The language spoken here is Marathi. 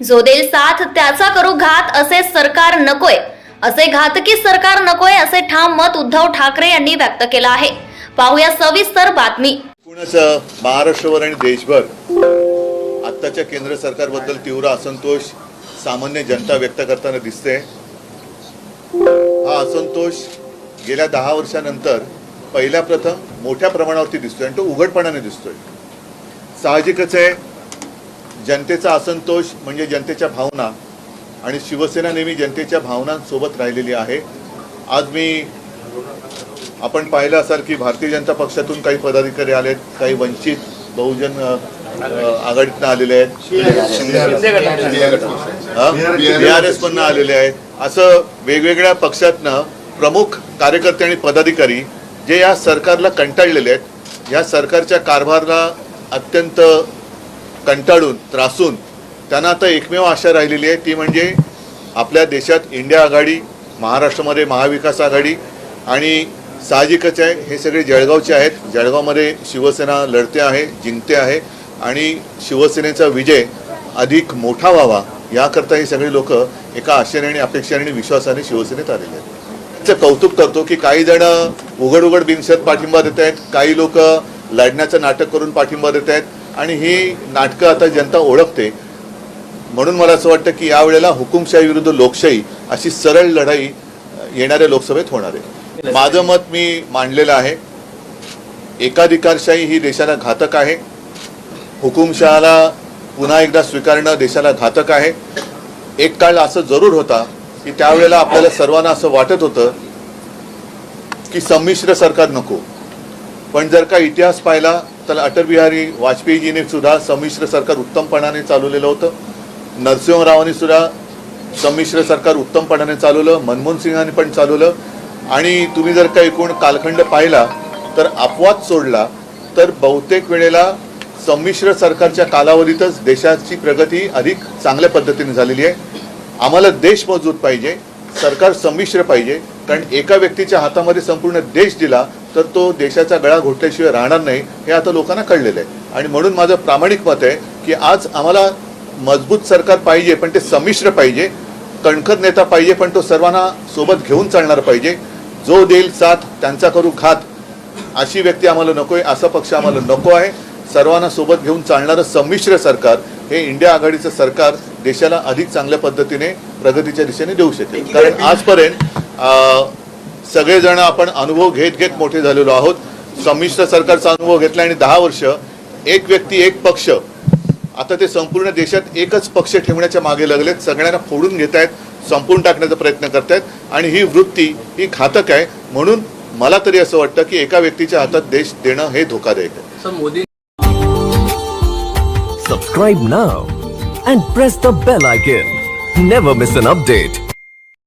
जो देईल साथ त्याचा करू घात असे सरकार नकोय. असे घातकी सरकार नकोय असे ठाम मत उद्धव ठाकरे यांनी व्यक्त केलं आहे. पाहूया सविस्तर बातमी. महाराष्ट्रभर आणि देशभर आत्ताच्या केंद्र सरकारबद्दल तीव्र असंतोष सामान्य जनता व्यक्त करताना दिसते हा असंतोष गेल्या दहा वर्षानंतर पहिल्या प्रथम मोठ्या प्रमाणावरती दिसतोय आणि तो उघडपणाने दिसतोय. साहजिकच आहे जनतेचा असंतोष म्हणजे जनतेच्या भावना आणि शिवसेना नेहमी जनतेच्या भावनांसोबत राहिलेली आहे. आज मी आपण पाहिलं असाल की भारतीय जनता पक्षातून काही पदाधिकारी आलेत काही वंचित बहुजन आघाडीतनं आलेले आहेत. बी आर एस मधनं आलेले आहेत. असं वेगवेगळ्या पक्षातनं प्रमुख कार्यकर्ते आणि पदाधिकारी जे या सरकारला कंटाळलेले आहेत या सरकारच्या कारभाराला अत्यंत कंटाळून त्रासून त्यांना आता एकमेव आशा राहिलेली आहे ती म्हणजे आपल्या देशात इंडिया आघाडी महाराष्ट्रामध्ये महाविकास आघाडी आणि साहजिकच आहे हे सगळे जळगावचे आहेत. जळगावमध्ये शिवसेना लढते आहे जिंकते आहे आणि शिवसेनेचा विजय अधिक मोठा व्हावा याकरता हे सगळे लोक एका आशेने आणि अपेक्षेने आणि विश्वासाने शिवसेनेत आलेले आहेत. त्याचं कौतुक करतो की काही जण उघड उघड बिनशत पाठिंबा देत आहेत काही लोक लढण्याचं नाटक करून पाठिंबा देत आहेत. आणि ही नाटकं आता जनता ओळखते. म्हणून मला असं वाटतं की यावेळेला हुकुमशाही विरुद्ध लोकशाही अशी सरळ लढाई येणाऱ्या लोकसभेत होणार आहे. माझं मत मी मांडलेलं आहे. एकाधिकारशाही ही देशाला घातक आहे. हुकुमशहाला पुन्हा एकदा स्वीकारणं देशाला घातक आहे. एक काळ असं जरूर होता की त्यावेळेला आपल्याला सर्वांना असं वाटत होतं की संमिश्र सरकार नको. पण जर का इतिहास पाहिला तर अटल बिहारी वाजपेयीजीने सुद्धा संमिश्र सरकार उत्तमपणाने चालवलेलं होतं. नरसिंहरावांनी सुद्धा संमिश्र सरकार उत्तमपणाने चालवलं मनमोहन सिंहाने पण चालवलं. आणि तुम्ही जर का एकूण कालखंड पाहिला तर अपवाद सोडला तर बहुतेक वेळेला संमिश्र सरकारच्या कालावधीतच देशाची प्रगती अधिक चांगल्या पद्धतीने झालेली आहे. आम्हाला देश मजबूत पाहिजे सरकार संमिश्र पाहिजे कारण एका व्यक्तीच्या हातामध्ये संपूर्ण देश दिला तर तो देशाचा गळा घोटल्याशिवाय राहणार नाही हे आता लोकांना कळलेलं आहे. आणि म्हणून माझं प्रामाणिक मत आहे की आज आम्हाला मजबूत सरकार पाहिजे पण ते संमिश्र पाहिजे. कणखर नेता पाहिजे पण तो सर्वांना सोबत घेऊन चालणार पाहिजे. जो देईल साथ त्यांचा करू घात. अशी व्यक्ती आम्हाला नकोय असा पक्ष आम्हाला नको आहे. सर्वांना सोबत घेऊन चालणारं संमिश्र सरकार हे इंडिया आघाडीचं सरकार देशाला अधिक चांगल्या पद्धतीने प्रगतीच्या दिशेने देऊ शकेल. कारण आजपर्यंत सगळेजण आपण अनुभव घेत घेत मोठे झालेलो आहोत. संमिश्र सरकारचा अनुभव घेतला आणि दहा वर्ष एक व्यक्ती एक पक्ष. आता ते संपूर्ण देशात एकच पक्ष ठेवण्याच्या मागे लागलेत. सगळ्यांना फोडून घेत आहेत संपून टाकण्याचा प्रयत्न करतायत आणि ही वृत्ती ही घातक आहे. म्हणून मला तरी असं वाटतं की एका व्यक्तीच्या हातात देश देणं हे धोकादायक आहे. Sir Modi Subscribe now and press the bell icon. Never miss an update.